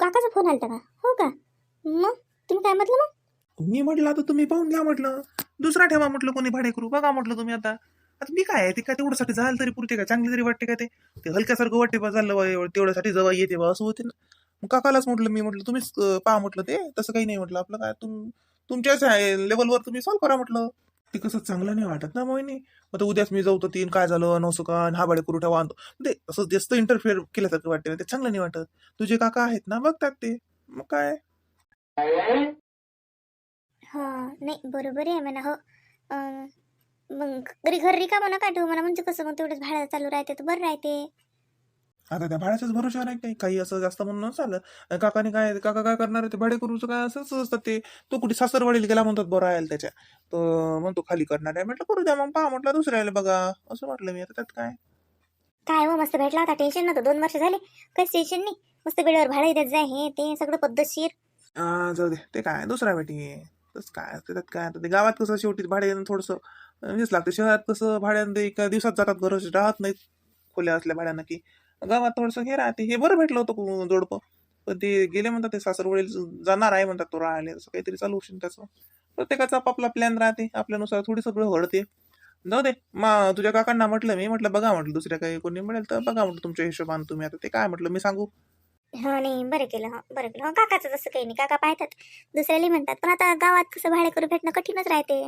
काकाचा phone आलता का? हो का? मग? तुम्ही काय म्हटलं मग? मी म्हटलं आता तुम्ही पाहून घ्या म्हटलं. दुसरा ठेवा म्हटलं कोणी भाडे करू. बघा म्हटलं तुम्ही आता. आता मी काय आहे? ते काय तेवढ्यासाठी झालं तरी पुरते का? चांगली तरी वाटते का ते? ते हलक्यासारखं वाटते बा झालं बा एवढं तेवढ्यासाठी जवळ येते बा असं होते ना. मग काकालाच म्हटलं मी म्हटलं तुम्हीच अं, पहा म्हटलं ते. तसं काही नाही म्हटलं आपलं. काय तुम तुमच्याच लेवलवर तुम्ही सॉल्व करा म्हटलं. ते कसं चांगलं नाही वाटत ना मोहिनी? मग उद्याच मी जाऊ तर तीन काय झालं? नसं का आणि हा भाडे करू ठेवा? आणतो. ते असं जास्त इंटरफेअर केल्यासारखं वाटते ना ते चांगलं नाही वाटत. तुझे काका आहेत ना बघतात ते. मग काय? हा नाही बरोबर आहे म्हणा हो. मग घरी घर रिकामं काय ठेवू म्हणा म्हणजे कसं मग तेवढंच भाडं चालू राहते तर बरं राहते. आता त्या भाड्याच्याच भरोशावर आहे काही. काही असं जास्त म्हणून चाललं काकाने काय काका काय करणार आहे? ते भाडे करूचं काय असंच असतं ते. तो कुठे सासरवाडीला गेला म्हणतात बरं राहील त्याच्या. तर म्हणतो खाली करणार आहे. म्हटलं करू द्या मग पहा म्हटलं दुसऱ्याला बघा. असं म्हटलं मी. आता त्यात काय? काय हो मस्त भेटला होता टेन्शन नव्हतं. दोन वर्ष झाले. काहीच टेन्शन नाही. मस्त वेळेवर भाडं देत जाय हे ते सगळं पद्धतशीर. जाऊ दे. ते काय? दुसरा भेटी तसं काय? त्याच्यात काय? आता ते गावात कसं शेवटी भाडे थोडंसं हेच लागतं. शहरात कसं भाड्यानं ते एका दिवसात जातात घर राहत नाहीत खोल्या असल्या भाड्यानं की. गावात थोडंसं हे राहते. हे बरं भेटलं होतं जोडपं. पण ते गेले म्हणतात ते सासरवडील जाणार आहे म्हणतात तो राहिले असं काहीतरी चालू होशील त्याचं. प्रत्येकाचा आपापला प्लॅन राहते. आपल्यानुसार थोडी सगळं घडते. जाऊ दे. मा तुझ्या काकांना म्हटलं मी. म्हटलं बघा म्हटलं दुसऱ्या काही कोणी मिळेल तर बघा म्हटलं तुमच्या हिशोबाने तुम्ही आता ते काय म्हटलं मी सांगू? हा नाही बरं केलं हा बरं केलं. काकाचं तसं काही नाही. काका पाहतात. दुसऱ्याला म्हणतात पण आता गावात कसं भाडे करून भेटणं कठीणच राहते.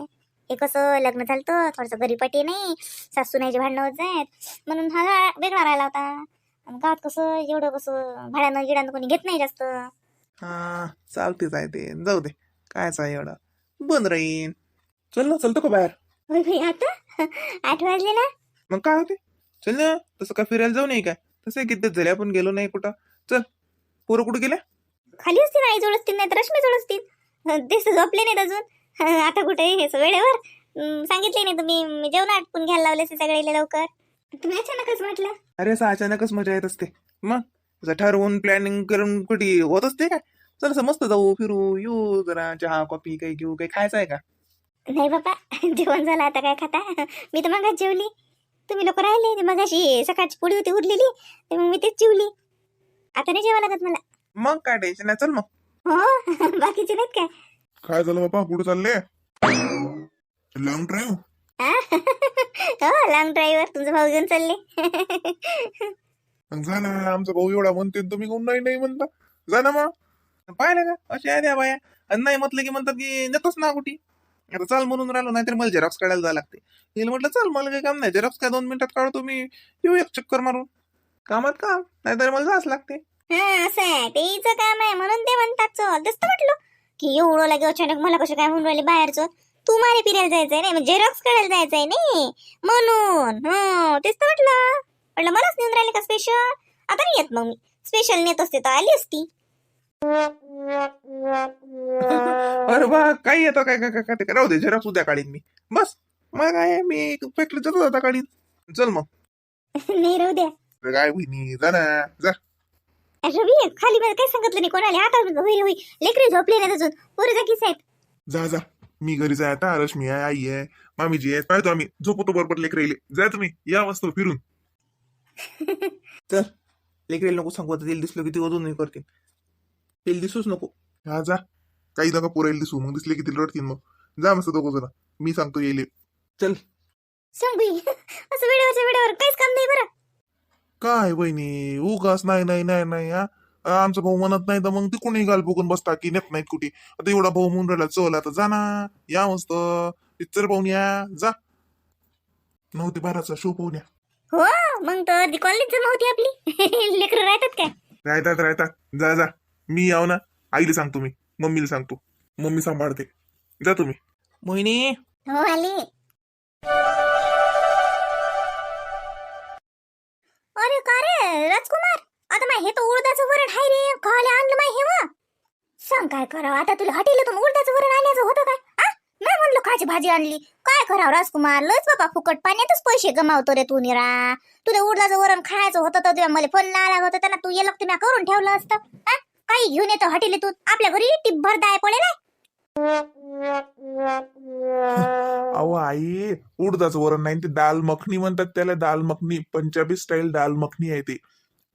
हे कसं लग्न झालं तर थोडंसं गरीपटी नाही. सासू नाहीचे भांडणं होत जायत. म्हणून हा वेगळा राहिला होता. आणि गावात कसं एवढं कसं भाड्यानं गिडानं कोणी घेत नाही जास्त. हा चालतेच आहे ते जाऊ दे. कायच आहे एवढं? बंद राहीन. चल ना चलतो का बाहेर? होय आता? आठ वाजले ना? मग काय होते? चल ना तसं काय फिरायला जाऊ नाही काय? तसं किती झाले आपण गेलो नाही कुठं? चल पोरं कुठं गेल्या? खाली असतील आई जवळ असतील नाही तर रश्मी जवळ असतील. तेच तर झोपले नाहीत अजून. आता कुठे हे वेळेवर हं, सांगितले नाही तुम्ही मी जेवण आटपून घ्यायला लावले सगळे लवकर. तुम्ही अचानकच म्हटलं? अरे असं अचानकच मजा येत असते. मग? असं ठरवून प्लॅनिंग करून कुठे होत असते काय? चल असं मस्त जाऊ फिरू येऊ जरा चहा कॉफी काही घेऊ काही खायचं आहे का? नाही बाबा जेवण झालं आता काय खाता? मी तर मगाच जेवली. तुम्ही लोक राहिले ते मगाशी सकाळची पोळी होती उरलेली ते मग मी तेच जेवली. आता नाही जेवा लागत मला. मग काय टेन्शन नाही चल मग. हो बाकीचे नाहीत काय? काय झालं बाबा? कुठं चालले? Long drive? हो? लॉंग ड्राईव्हवर तुमचा भाऊ घेऊन चालले. मग जा ना आमचा भाऊ एवढा म्हणते तुम्ही कोण नाही नाही म्हणता. जा ना मग. पाहिलं का? असे आहे त्या बाया. आणि नाही म्हटलं की म्हणतात की नेतोच ना कुठे? आता चाल म्हणून राहिलो नाहीतर मला झेरॉक्स काढायला जावं लागते. हिला म्हटलं चल मला काही काम नाही. झेरॉक्स काय दोन मिनिटात काढतो मी येऊ एक चक्कर मारून. कामात काम नाहीतर मला जावंच लागते. हा असं आहे. ते हिचं काम आहे म्हणून ते म्हणतात चल. तेच तर म्हटलं की एवढं लागे अचानक मला कसं काय म्हणून राहिले बाहेरचं? तू मारे फिरायला जायचंय नाही म्हणजे झेरॉक्स काढायला जायचंय नाही. म्हणून हो तेच तर म्हटलं. म्हटलं मलाच नेऊन राहिले का स्पेशल आता नाही येत मग मी. स्पेशल नेत असते तर आली असती. अरे बा काही येतं काय काय काय काय ते राहू दे झेरॉक्स उद्या काढीन मी. बस मग काय मी फॅक्टरीत जातो आता काढीन. चल मग. नाही राहू द्या. अरे काय बहिणी जा ना जा. रवी खाली मला काय सांगितलं नाही कोणाला आता होई होई लेकरे झोपले नाही अजून. पोरं जागीच आहेत जा जा. मी घरीच आहे आता रश्मी आहे आई आहे मामीजी आहे पाहतो आम्ही. झोपतो बरोबर लेकर राहिले जा तुम्ही या मस्त फिरून. चल. लेकरेल नको सांगू आता तेल दिसलं की ते अजून नाही करतील. तेल दिसूच नको. हा जा. काही नका पोरायला दिसू मग दिसले की तिला रडतील मग. जा मस्त दोघं जण. मी सांगतो येईल चल. सांग बाई. असं वेळेवरच्या वेळेवर काहीच काम नाही बरं. काय बहिणी उगाच नाही नाही नाही नाही हा? आमचा भाऊ म्हणत नाही तर मग ते कोणी गाल बघून बसता की नेत नाहीत कुठे. आता एवढा भाऊ म्हणून राहिला चल आता जा ना. या मस्त. पिक्चर पाहून या. जा. नऊ ते बाराचा शो पाहून या. हो मग तर कॉलेज जमा होती आपली. लेकरं राहतात काय? राहतात राहतात. जा जा. मी याव ना. आईला सांगतो मी. मम्मीला सांगतो. मम्मी सांभाळते. जा तुम्ही. मोहिनी. हो आली. अरे का रे? राजकुमार? आता माय हे तर उडदाचं वरण हाय रे. खायला आणलं माय हे वा सांग काय करावं? आता तुला हॉटेलातून उडदाचं वरण आणायचं होतं काय? आ? नाही म्हणलं खायची भाजी आणली. काय करावं राजकुमार? लस बाबा फुकट पाण्यातच पैसे गमावतो रे तू निरा. तुला उडदाचं वरण खायचं होतं तर तुला मला फोन लावला होता. त्यांना तू येलं तुम्ही करून ठेवलं असतं. काही घेऊन येतो हॉटेलातून. आपल्या घरी टिब्बर दाय पडेल अहो आई उडदाचं वरण नाही ते दाल मखनी म्हणतात त्याला. दाल मखनी पंजाबी स्टाईल दाल मखनी आहे ते.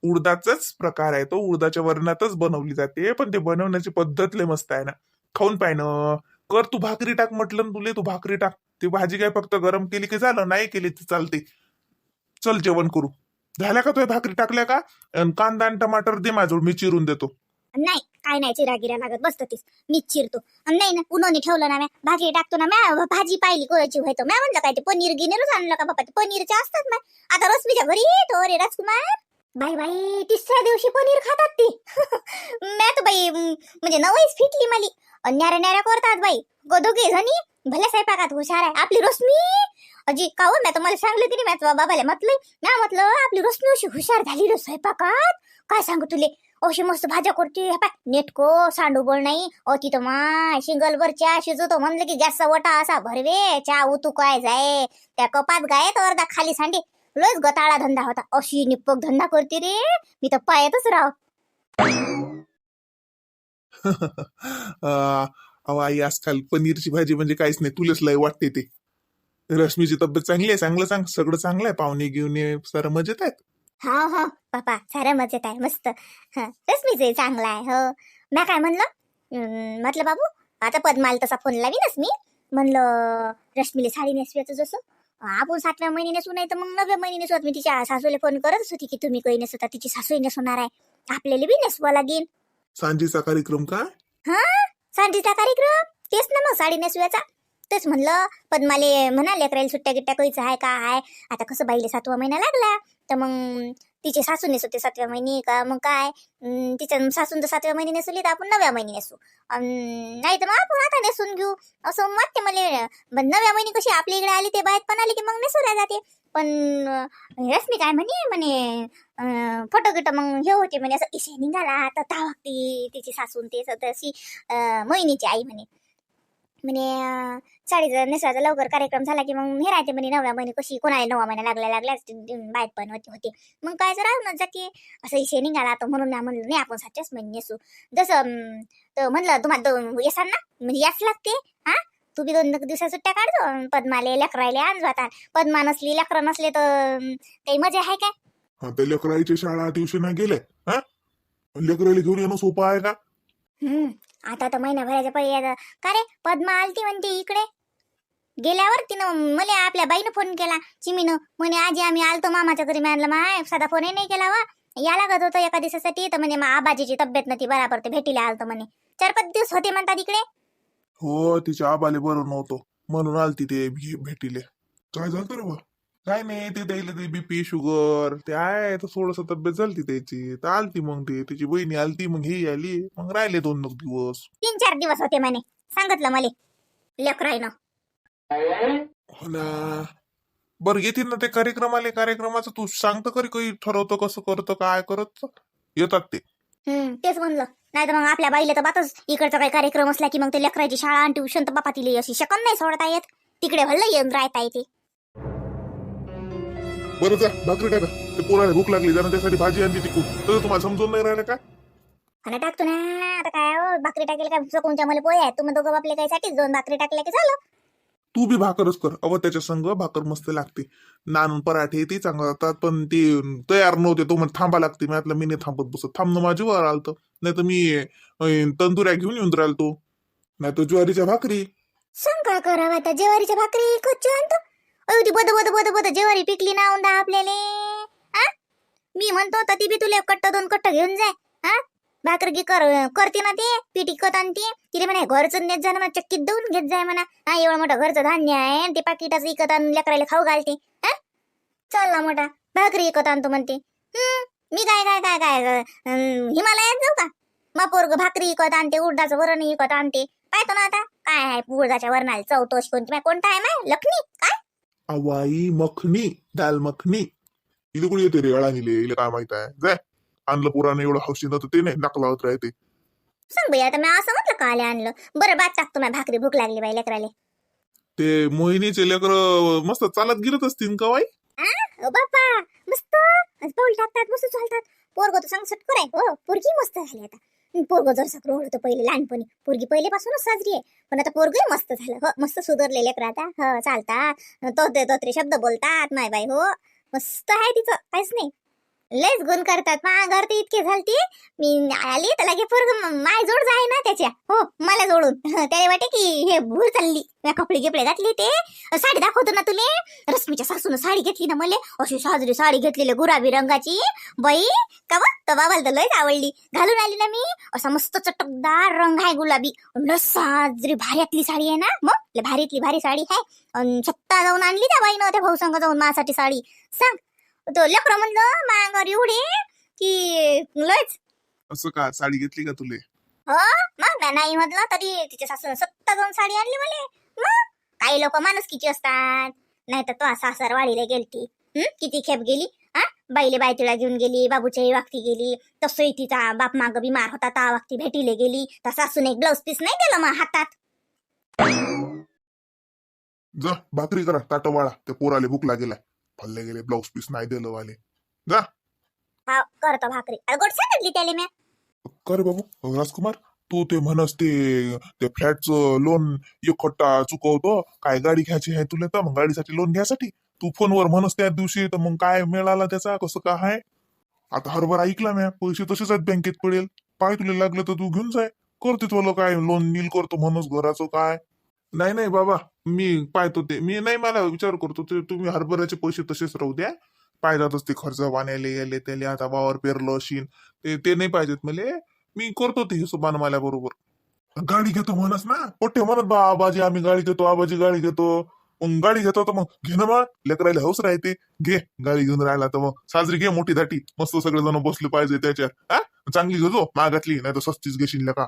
उडदाचाच प्रकार आहे. तो उडदाच्या वरणातच बनवली जाते. पण ते बनवण्याची पद्धत लय मस्त आहे ना. खाऊन पाय ना. कर तू भाकरी टाक म्हटलं ना तुले तू भाकरी टाक. ती भाजी काय फक्त गरम केली की झालं? नाही केली ती चालते. चल जेवण करू. झाल्या का तुझ्या भाकरी टाकल्या का? अन कांदा आणि टमाटर दे माझ्याजवळ मी चिरून देतो. नाही काय नाही चिरागिरा लागत बसतो तीस मीच चिरतो. अन नाही ना उन्होंने ठेवलं ना म्या. भाजी टाकतो ना म्या. भाजी पाहिली कोणाची व्हायचो म्या म्हणलं काय ते पनीर गिनेरच आणलं का बाबा ते पनीरचे असतात ना. आता रश्मीच्या घरी येतो रे राजकुमार. बाई बाई तिसऱ्या दिवशी पनीर खातात ती. म्या बाई म्हणजे नवईच फिटली माली. न्याऱ्या न्याऱ्या करतात बाई. गोदोगे जणी भल्या स्वयंपाकात हुशार आहे. आपली रोशनी. अजी का हो म्या मला सांगलं की नाही म्या बाबाला म्हटलं ना म्हटलं आपली रोशनी अशी हुशार झाली रे स्वयंपाकात. काय सांगू तुले? अशी मस्त भाज्या करते पाय नेटको सांडूबळ नाही. अ तिथं माय शिंगलभर चहा शिजवतो म्हणलं की गॅसचा वटा असा भरवे चहा उतू काय जाय. त्या कपात गाय तर अर्धा खाली सांडे. लयच गताळा धंदा होता. अशी निप्पक धंदा करते रे. मी तर पायातच राव. अहो आई आजकाल पनीरची भाजी म्हणजे काहीच नाही. तुलाच लय वाटते ते. रश्मीची तब्येत चांगली आहे? चांगलं सांग. सगळं चांगलं आहे? पाहुणे घेऊन सारं मजेत आहेत? हा हा. पापा सारं मजेत आहे. मस्त. हं, रश्मीचं चांगला आहे. हो. म्या काय म्हणलं? अं, म्हटलं बाबू आता पद्माला तसा फोन लावीनच मी. म्हणलं रश्मीला साडी नेसवायचं जसं. आपण सातव्या महिने नेसू नाही तर मग नवव्या महिने नेसवत मी तिच्या सासूला फोन करतच होती की तुम्ही काही नेसवता तिची सासूही नेसवणार आहे. आपल्याला बी नेसवा लागेल. सांजेचा कार्यक्रम काय? हा? सांजेचा कार्यक्रम? तेच ना मग साडी नेसव्याचा. तेच म्हणलं पद्माले म्हणाले करायला सुट्ट्या गिट्ट्या कळीचं आहे का आहे? आता कसं बाईले सातवा महिना लागला. तर मग तिचे सासू नेसवते सातव्या महिने का? मग काय? तिच्या सासून तर सातव्या महिने नेसू तर आपण नव्या महिने नेसू. नाही तर मग आपण आता नेसून घेऊ. असं वाटते मला. नव्या महिने कशी आपल्या इकडे आली ते बाहेर पण आली की मग नेसवल्या जाते. पण रश्मी काय म्हणे म्हणे फोटो गिटो मग हे होते म्हणे. असं इशे निघाला तर तावती तिची सासून. ते तशी महिनीची आई म्हणे. म्हणे साडीचा नेसवायचा लवकर कार्यक्रम झाला की मग हे राहते म्हणे नवव्या महिने कशी कोणाला नववा महिना लागल्या लागल्याच बाहेर पण होते होते. मग काय जरा राहूनच जाते असं इशे निघाला तर म्हणून मी म्हणलं नाही आपण सातच्याच महिने नेसू जसं तर म्हणलं तुम्हाला येसाल ना? म्हणजे याच लागते. हा? तू बी दोन दिवसा सुट्ट्या काढतो. पद्माले लेकरायले आणजो आता. पद्मा नसली लेकरं नसले तर काही मजा आहे काय? हा लेकराईच्या शाळा ट्युशन गेले हा? लेकराला घेऊन येणं सोपं आहे का? हम्म आता तर महिनाभराच्या पहिले का रे? पद्मा आलती म्हणते इकडे. गेल्यावर तिनं मला आपल्या बाईनं फोन केला. चिमीनं म्हणे आजी आम्ही आलतो मामाच्या घरी म्हणलं माय साधा फोनही नाही केला वा. या लागत होतं एका दिवसासाठी तर म्हणे मा आबाजीची तब्येत नव्हती बराबर ते भेटीला आलतो म्हणे. चार पाच दिवस होते म्हणतात इकडे. हो तिच्या आबाले बरं नव्हतं. म्हणून आलती ते भेटीले. काय झालं रे बा काय नाही ते द्यायला ते बीपी शुगर ते आहे तर थोडस तब्येत झालती त्याची. तर आलती मग ते तिची बहिणी आलती मग ही आली. मग राहिले दोन दोन दिवस. तीन चार दिवस होते म्हणे. सांगितलं मला. लेकरायनं हो ना. बरं येतील ना ते कार्यक्रमाले. कार्यक्रमाचं तू सांगतं करी काही ठरवतं कसं करतं काय करत? येतात ते. हम्म तेच म्हणलं. नाही तर मग आपल्या बाईला तर बातच. इकडचा काही कार्यक्रम असला की मग ते लेकराची शाळा आणि ट्युशन तर बापा तिला अशी शकन नाही सोडता येत. तिकडे भल्लं येऊन राहता येते. बरं जा भाकरी टाका. ते पोराला भूक लागली जरा त्यासाठी भाजी आणली तिकून तर तुम्हाला समजून नाही राहिलं का? आणि टाकतो ना. आता काय हो, भाकरी टाकेल काय चकोनच्या मला पोहे आहेत. तुम्ही दोघं बापले काय साठी दोन भाकरी टाकल्या की झालं? तू बी भाकरच कर. अव त्याच्या संग भाकर मस्त लागते. नानून पराठे ते चांगलं जातात पण ते तयार नव्हते. तो म्हणजे थांबा लागते. मी मी नाही थांबत बसत. थांबणं माझीवर आलतं. नाही तर मी तंदुऱ्या घेऊन येऊन राहिलो नाही तर ज्वारीच्या भाकरी. शंका करा आता? ज्वारीच्या भाकरी कच्ची आणतो? अयो ती बद बद बद बद ज्वारी पिकली ना आपल्याला. मी म्हणतो तर ती बी तुला कट्ट दोन कट्ट घेऊन जाय. हा भाकर की कर करते ना ते पीठ इकत आणते तिला म्हणा घरचं नेत जा ना चक्कीत देऊन घेत जाय म्हणा. हा एवढं मोठं घरचं धान्य आहे आणि ते पाकिटाचं इकत आणून लेकरायला खाऊ घालते. हा? चल ना मोठा भाकरी इकत आणतो म्हणते. मी काय काय काय काय हिमालयात जाऊ का? मग पोरग भाकरी इकत आणते उडदाचं वरण इकत आणते. पाहतो ना आता काय आहे उडदाच्या वरणाला चौतोष कोणती माय कोणता आहे माय? लखनी काय? अवाई मखनी दाल मखनी. इथे कुणी येते रे अळानीले इले काय माहीत आहे? जाय आणलं पुराने एवढं हौशी नव्हतं ते नाही नकला होत राहते. सांग बाई आता मी असं म्हटलं काले आणलं? बरं बात टाकतो माझ्या भाकरी भूक लागली बाई लेकराले. ते मोहिनीचे लेकर मस्त चालत गिरत असतील का वाई ओ बापा मस्त. आज पाऊल टाकतात मस्त चालतात. पोरग तर सांग सटकर आहे. हो पोरगी मस्त झाली आता. पोरग जर सकरो होतं पहिले लहानपणी. पोरगी पहिलेपासूनच साजरी आहे. पण आता पोरगही मस्त झालं. हो मस्त सुधारले लेकर आता. हो चालतात. तोत्रे तोत्रे शब्द बोलतात माय बाई हो. मस्त आहे तिचं काहीच नाही. लयच गुण करतात. माघार ते इतकी झालती मी आली तर लगे पोरग माय जोड जाय ना त्याच्या. हो मला जोडून. त्याला वाटे की हे भूर चालली. कपडे गिपडे घातले ते. साडी दाखवतो ना तुले. रश्मीच्या सासून साडी घेतली ना मले. अशी साजरी साडी घेतलेली गुलाबी रंगाची. बाई का तर बाबाला तर लयच आवडली. घालून आली ना मी. असा मस्त चटकदार रंग आहे गुलाबी. लय साजरी भारीतली साडी आहे ना. मग? भारीतली भारी साडी आहे. अन सत्ता जाऊन आणली त्या बाईनं त्या भाऊ संग जाऊन माझ्यासाठी साडी. सांग. तो लेकरं म्हणलं मांगावर एवढे की लयच. असं का? साडी घेतली का तुले? हो मग नाही म्हटलं तरी तिच्या सासून सत्ता जाऊन साडी आणली मले. मग काही लोक माणुसकीची असतात नाही तर तो सासर वाडीला गेलती. हं? किती खेप गेली? हा? बाईले बायतीला घेऊन गेली बाबूच्याही वागती गेली तसंही तिचा बाप माग बिमार होता ता वागती भेटीले गेली. तर सासून एक ब्लाऊज पीस नाही दिलं मग हातात? जा भाकरी करा ताट वाळा. ते पोराले भूक लागेलाय फल्ले गेले ब्लाऊज पीस नाही दिलं वाले. हा करतो भाकरी. अरे गोड सांगितली त्याला म्या कर बाबू. राजकुमार तू ते म्हणस ते ते फ्लॅटचं लोन एकखट्टा चुकवतो. काय गाडी घ्यायची आहे तुला तर? मग गाडीसाठी लोन घ्यायसाठी तू फोनवर म्हणस त्या दिवशी तर मग काय मिळाला त्याचा? कसं काय आहे? आता हरभर ऐकला म्या. पैसे तसेच आहेत बँकेत पडेल. पाय तुला लागलं तर तू घेऊन जाय. करते तुला काय? लोन नील करतो म्हणस घराचं काय? नाही नाही बाबा. मी पाहतो ते. मी नाही मला विचार करतो ते तुम्ही हरभऱ्याचे पैसे तसेच राहू द्या. पाहिजातच ते खर्च वाण्याले याले त्याले आता वावर पेरलं अशीन. ते ते नाही पाहिजेत मले. मी करतो ते हिशोबान मला बरोबर. गाडी घेतो म्हणस ना. पोठे म्हणत बा आबाजी आम्ही गाडी घेतो आबाजी गाडी घेतो. मग गाडी घेतो तर मग घे ना मग लेकरायला हौस राहते. घे गाडी घेऊन राहिला तर मग साजरी घे मोठी दाटी मस्त सगळे जण बसले पाहिजे त्याच्यात. हा? चांगली घेजो. मागातली नाही तर सस्तीच घेशील का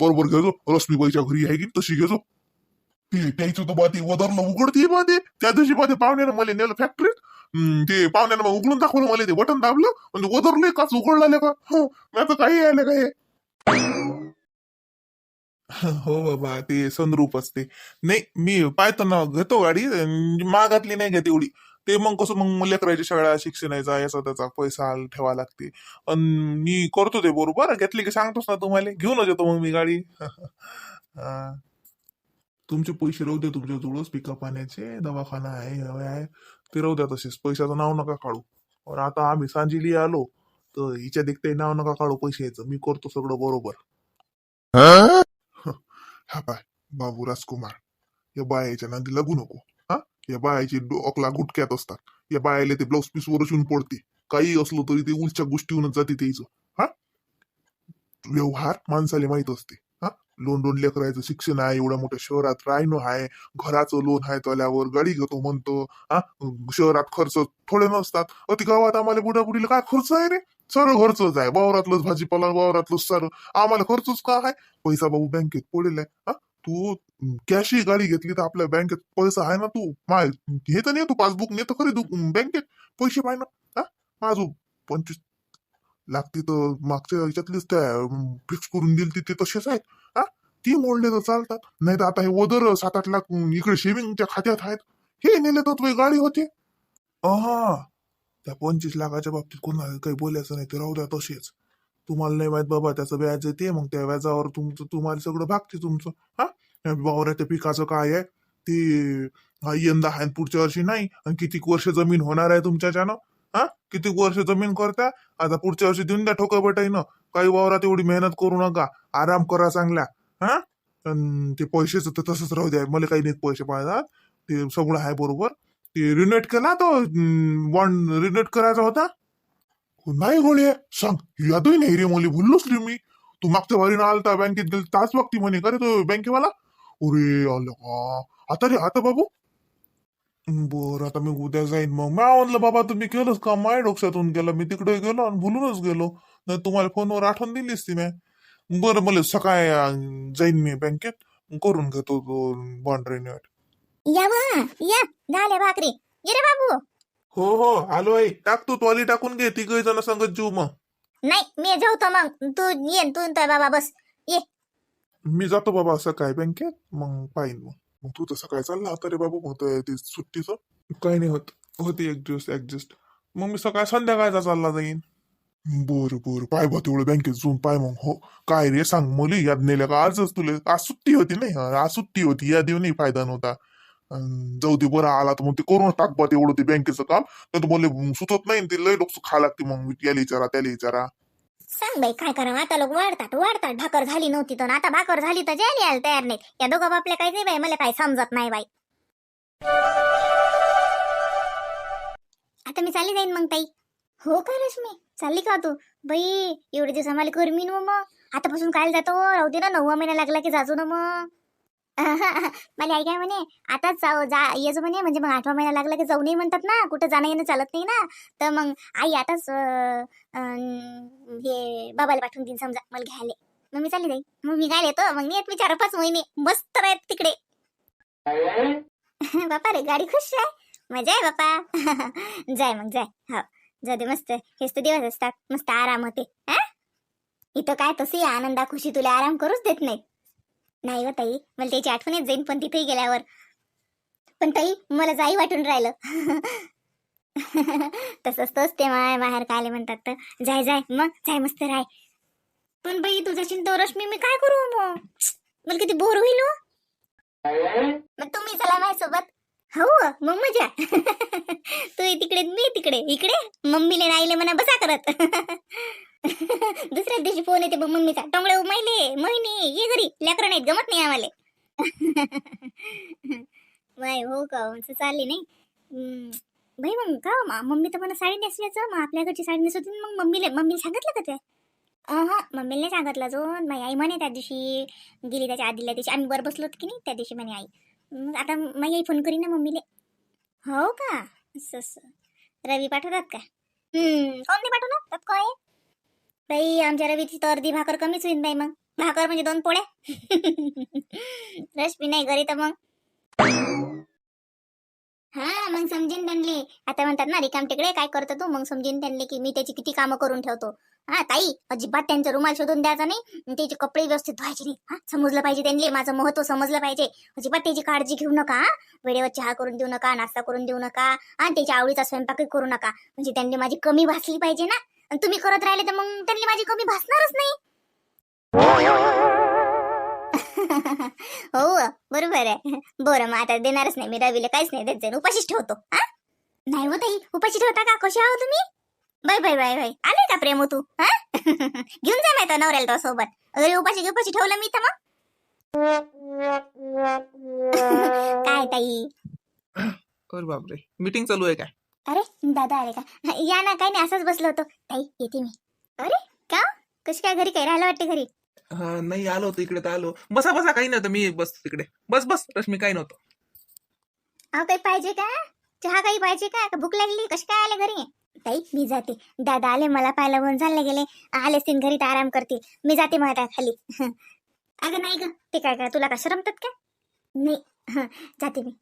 बरोबर घेजो. रश्मीबाईच्या घरी आहे की तशी घेजो. ते त्याचं तर बा ते वदरला उघडते बा ते त्या दिवशी बा ते पाहुण्यानं मला नेलं फॅक्टरीत ते. पाहुण्यानं मग उघडून दाखवलं मला ते बटन दाबलं. म्हणजे वदरले काच उघडला का? हो आता काही आलं काय? हो बाबा ते संद्रूप असते. नाही मी पाहतो ना घेतो गाडी मागातली नाही घेत एवढी. ते मग कसं मग लेकरायची शाळा शिक्षणाचा याचा त्याचा पैसा ठेवा लागते. अन मी करतो ते बरोबर. घेतली की सांगतोच ना तुम्हाला. घेऊनच येतो मग मी गाडी. हा. तुमचे पैसे राहू द्या तुमच्याजवळच पिका पाण्याचे दवाखाना आहे हवे आहे. ते राहू द्या तसेच पैशाचं नाव नका काढू. और आता आम्ही सांजिली आलो तर हिच्या देखते नाव नका काढू पैशाचं मी करतो सगळं बरोबर. हा पाय बाबू राजकुमार. या बायाच्या नांदी लागू नको. हा? या बायाची डोकला गुटक्यात असतात. या बायाला ते ब्लाऊज पीस वर येऊन पडते. काही असलो तरी ते उलच्या गोष्टीहूनच जाते त्याचं. हा? व्यवहार माणसाला माहीत असते. हा? लोन लोन लेकरायचं शिक्षण आहे एवढ्या मोठ्या शहरात राहणं आहे घराचं लोन आहे तल्यावर गाडी घेतो म्हणतो हा? शहरात खर्च थोडे नसतात. अति गावात आम्हाला बुड्या काय खर्च आहे रे? सर्व खर्चच आहे वावरातलंच भाजीपाला वावरातलंच सारं. आम्हाला खर्चच का आहे? पैसा बाबू बँकेत पडेल आहे. हा? तू कॅश ही गाडी घेतली तर आपल्या बँकेत पैसा आहे ना तू? माय हे तर नाही तू पासबुक नेतो खरी तू बँकेत. पैसे पाहिजे ना? हा? माझं पंचवीस लागते तर मागच्या याच्यातलीच त्या फिक्स करून दिली ते तसेच आहेत. हा? ती मोडले तर चालतात. नाही तर आता हे वदर सात आठ लाख इकडे शेविंगच्या खात्यात आहेत. हे नेले तर तुझी गाडी होती. हा त्या पंचवीस लाखाच्या बाबतीत कोणाला काही बोलायचं नाही ते राहू द्या तसेच. तुम्हाला नाही माहीत बाबा त्याचं व्याज येते मग त्या व्याजावर तुमचं तुम्हाला सगळं भागते तुमचं. हा? वावराच्या पिकाचं काय आहे? ते यंदा आहे आणि पुढच्या वर्षी नाही. आणि किती वर्ष जमीन होणार आहे तुमच्याच्यानं हा? किती वर्ष जमीन करता आता पुढच्या वर्षी देऊन द्या ठोका बटाईनं. काही वावरात एवढी मेहनत करू नका. आराम करा चांगला. हा? अन ते पैसेच तर तसंच राहू द्या. मला काही नाही पैसे पाहतात ते सगळं आहे बरोबर. ते रिनेट केला तो बॉन्ड रिनेट करायचा होता? नाही गोळ्या सांग यादही नाही रे मला. भुललोच रे मी. तू मागच्या वारीनं आलता बँकेत गेल ताच बघती म्हणे का रे तो बँकेवाला? अरे आलं का? आता रे आता बाबू? बर आता मी उद्या जाईन मग. मी म्हणलं बाबा तुम्ही केलंच का माय डोक्यातून गेलं. मी तिकडे गेलो आणि भुलूनच गेलो. नाही तुम्हाला फोनवर आठवण दिलीच ती मी. बरं मला सकाळी अं, जाईन मी बँकेत. करून घेतो तो बॉन्ड रिन्युएट या वा या झाल्या भाकरी. ये रे बाबू. हो हो आलो आई. टाक तू ट्रॉली टाकून घे तिघ जण संगत जीव मग. नाही मी जेवतो मग. तू ये न तू न बाबा बस. ये. मी जातो बाबा सकाळी बँकेत. मग पाहिन मग. मग तू तर सकाळी चालला? होता रे बाबू मग ते ते सुट्टीचं. काही नाही होत. होती एक दिवस ऍडजस्ट मग मी सकाळी संध्याकाळचा चालला जाईन. बर बर. पाय बा तेवढं बँकेत जाऊन पाय मग. हो. काय रे? सांग मुली. याद नेल्या का? आजच तुला. आज सुट्टी होती नाही. आज सुट्टी होती. या देऊ नाही फायदा नव्हता. जाऊ दे बरं आला तर मग ते करून टाक बा तेवढं ते बँकेचं काम. तर मला सुचत नाही ते. लय डोकं खा लागते मग. याला विचारा त्याला विचारा. सांग बाई काय करावं? आता लोक वाढतात वाढतात. भाकर झाली नव्हती तर आता भाकर झाली तर जायला यायला तयार नाही या दोघं बापल्या काही नाही बाई मला काही समजत नाही बाई. आता मी चालली जाईन मग ताई. हो का रश्मी? चालली का तू? बाई एवढे दिवस आम्हाला करमी न मग. आतापासून काय जातो? राहू दे ना नववा महिना लागला की जाजो ना मग. मला ऐकाय काय म्हणे आताच जाऊ जा ये जो म्हणे म्हणजे मग आठवा महिना लागला की जाऊ नाही म्हणतात ना कुठं जाणं येणं चालत नाही ना. तर मग आई आताच हे बाबाला पाठवून देईन समजा मला घ्यायला. मग मी चालली जाईल मग मी काय येतो? मग मी येत विचार पाच महिने. मस्त राहत तिकडे. बापा रे गाडी खुश आहे. मजा आहे बापा. जाय मग जाय. हो. जाऊ दे मस्त. हेच तर दिवस असतात. मस्त आराम होते. हा इथं काय तशी आनंदा खुशी तुला आराम करूच देत नाही नाही हो ताई मला त्याची आठवण येत जाईन पण तिथे गेल्यावर. पण ताई मला जाई वाटून राहिलं. तसंच तोच ते माय बाहेर काय म्हणतात तर. जाय जाय मग जाय मस्त राय. पण बाई तुझा चिंता रश्मी मी काय करू मग मला किती बोर होईल हो. मग तुम्ही चला माझ्यासोबत. हो मग मजा. तू तिकडे मी तिकडे इकडे. मम्मीले नाहीले म्हणा बसा करत. दुसऱ्या दिवशी फोन येते मग मम्मीचा. टोंगळे हो, उमायले महिने ये घरी. लेकर नाहीत जमत नाही आम्हाला. बाय हो का हो? असं चालले नाही? भाई मग का हो? मम्मी तर मला साडी नेसल्याचं मग आपल्याकडची साडी नेसवते मग मम्मीला मम्मीला सांगितलं का ते? हा मम्मीला सांगितलं अजून. माझी आई म्हणे त्या दिवशी गेली त्याच्या आधील्या दिवशी. आम्ही वर बसलो की नाही त्या दिवशी म्हणे आई. मग आता माझी आई फोन करीन ना मम्मीले. हो का? असं असं. रवी पाठवतात का? कोण नाही पाठवणार? त्यात काय बाई आमच्या रवीची तर अर्धी भाकर कमीच होईल बाई मग. भाकर म्हणजे दोन पोळ्या. रश्मी नाही घरी तर मग. हा मग समजेन त्यांनी आता म्हणतात ना रिकाम तिकडे काय करतो तू? मग समजेन त्यांनी की मी त्याची किती कामं करून ठेवतो. हा ताई अजिबात त्यांचा रुमाल शोधून द्यायचा नाही. त्याचे कपडे व्यवस्थित धुवायचे नाही. हा समजलं पाहिजे त्यांनी माझं महत्त्व समजलं पाहिजे. अजिबात त्याची काळजी घेऊ नका वेळेवर चहा करून देऊ नका नाश्ता करून देऊ नका आणि त्याच्या आवडीचा स्वयंपाकही करू नका. म्हणजे त्यांनी माझी कमी भासली पाहिजे ना. आणि तुम्ही करत राहिले तर मग त्यांनी माझी कमी भासणारच नाही. हो बरोबर आहे. बरं मग आता देणारच नाही. मी रवीला काहीच नाही देत जाईन. उपाशीच ठेवतो हा? नाही हो ताई उपाशी ठेवता का? कशी आहो तुम्ही? Bye bye bye bye. आले का प्रेम तू हा? घेऊन जा माहिती नवऱ्याला तो सोबत. अरे उपाशी उपाशी ठेवलं मी तर मग. काय ताई? अरे बापरे. मीटिंग चालू आहे काय? अरे दादा आले का? या ना काय नाही असंच बसलो होतो. ताई येते मी. अरे का? कशी काय घरी काय राहायला वाटते घरी? हा नाही आलो होतो इकडे तर आलो. बसा बसा काही नव्हतं मी बस तिकडे. बस बस रश्मी काही नव्हतं. अहो काही पाहिजे का? चहा काही पाहिजे का? का भूक लागली? कशी काय आले घरी? ताई मी जाते. दादा आले मला पाहायला म्हणून चालले गेले. आले असतील घरी तर आराम करतील. मी जाते माझ्या खाली. अगं नाही ग. ते काय काय तुला का शरमतात का नाही. हां जाते मी.